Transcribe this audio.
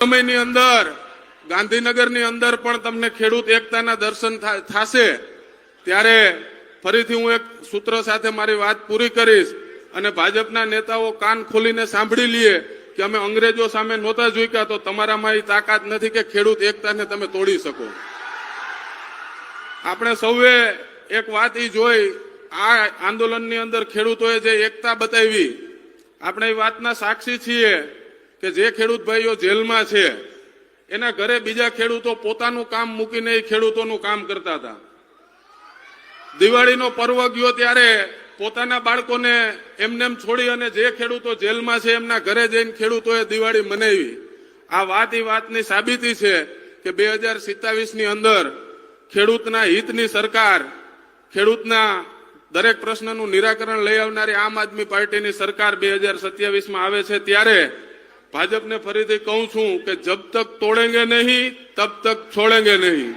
સમયની અંદર, ગાંધીનગરની અંદર પણ તમને ખેડૂત એકતાના દર્શન થશે. ત્યારે ફરીથી હું એક સૂત્ર સાથે મારી વાત પૂરી કરીશ અને ભાજપના નેતાઓ કાન ખોલીને સાંભળી લઈએ કે અમે અંગ્રેજો સામે નહોતા જોઈતા તો તમારામાં એ તાકાત નથી કે ખેડૂત એકતાને તમે તોડી શકો. આપણે સૌએ એક વાત એ જોઈ, આ આંદોલનની અંદર ખેડૂતોએ જે એકતા બતાવી, આપણે એ વાતના સાક્ષી છીએ. કે જે ખેડૂત ભાઈઓ જેલમાં છે, એના ઘરે બીજા ખેડૂતો પોતાનું કામ મૂકીને એ ખેડૂતોનું કામ કરતા હતા. દિવાળીનો પર્વ ગયો ત્યારે પોતાના બાળકોને એમનેમ છોડી અને જે ખેડૂતો જેલમાં છે, એમના ઘરે જઈને ખેડૂતોએ દિવાળી મનાવી. આ વાત એ વાતની સાબિતી છે કે બે હજારની અંદર ખેડૂતના હિતની સરકાર, ખેડૂતના દરેક પ્રશ્નનું નિરાકરણ લઈ આવનારી આમ આદમી પાર્ટીની સરકાર બે હજાર સત્યાવીસમાં આવે છે ત્યારે ભાજપને ફરીથી કહું છું કે જબ તક તોડેંગે નહીં તબ તક છોડેંગે નહીં.